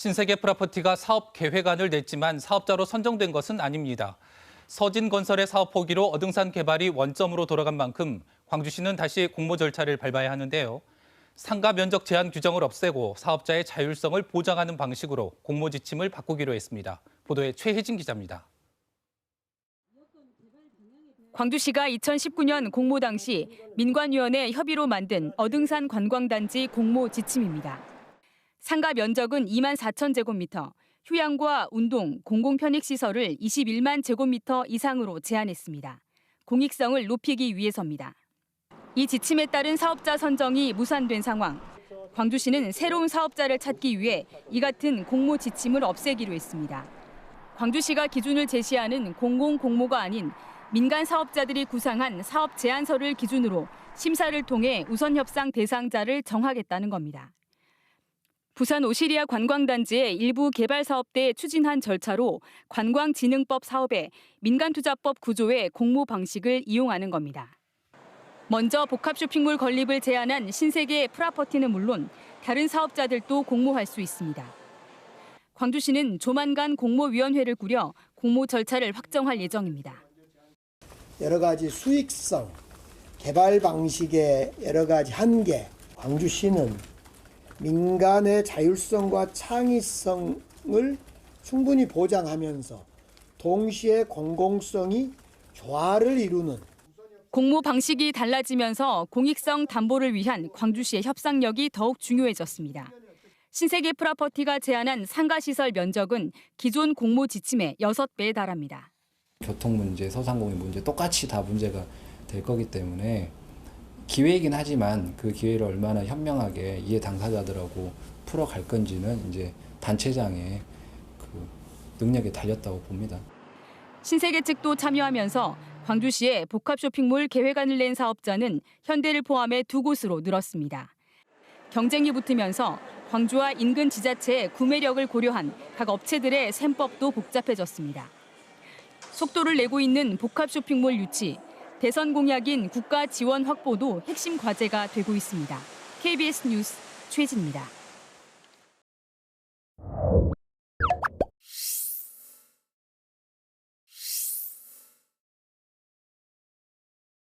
신세계 프라퍼티가 사업 계획안을 냈지만 사업자로 선정된 것은 아닙니다. 서진건설의 사업 포기로 어등산 개발이 원점으로 돌아간 만큼 광주시는 다시 공모 절차를 밟아야 하는데요. 상가 면적 제한 규정을 없애고 사업자의 자율성을 보장하는 방식으로 공모 지침을 바꾸기로 했습니다. 보도에 최혜진 기자입니다. 광주시가 2019년 공모 당시 민관위원회 협의로 만든 어등산 관광단지 공모 지침입니다. 상가 면적은 2만 4천 제곱미터, 휴양과 운동, 공공편익시설을 21만 제곱미터 이상으로 제한했습니다. 공익성을 높이기 위해서입니다. 이 지침에 따른 사업자 선정이 무산된 상황. 광주시는 새로운 사업자를 찾기 위해 이 같은 공모 지침을 없애기로 했습니다. 광주시가 기준을 제시하는 공공 공모가 아닌 민간 사업자들이 구상한 사업 제안서를 기준으로 심사를 통해 우선 협상 대상자를 정하겠다는 겁니다. 부산 오시리아 관광단지의 일부 개발 사업대 추진한 절차로 관광진흥법 사업에 민간투자법 구조의 공모 방식을 이용하는 겁니다. 먼저 복합 쇼핑몰 건립을 제안한 신세계 프라퍼티는 물론 다른 사업자들도 공모할 수 있습니다. 광주시는 조만간 공모위원회를 꾸려 공모 절차를 확정할 예정입니다. 여러 가지 수익성, 개발 방식의 여러 가지 한계, 광주시는 민간의 자율성과 창의성을 충분히 보장하면서 동시에 공공성이 조화를 이루는 공모 방식이 달라지면서 공익성 담보를 위한 광주시의 협상력이 더욱 중요해졌습니다. 신세계 프라퍼티가 제안한 상가시설 면적은 기존 공모 지침의 6배에 달합니다. 교통 문제, 소상공인 문제 똑같이 다 문제가 될 거기 때문에 기회이긴 하지만 그 기회를 얼마나 현명하게 이해 당사자들하고 풀어갈 건지는 이제 단체장의 그 능력에 달렸다고 봅니다. 신세계 측도 참여하면서 광주시에 복합 쇼핑몰 계획안을 낸 사업자는 현대를 포함해 두 곳으로 늘었습니다. 경쟁이 붙으면서 광주와 인근 지자체의 구매력을 고려한 각 업체들의 셈법도 복잡해졌습니다. 속도를 내고 있는 복합 쇼핑몰 유치, 대선 공약인 국가 지원 확보도 핵심 과제가 되고 있습니다. KBS 뉴스 최진입니다.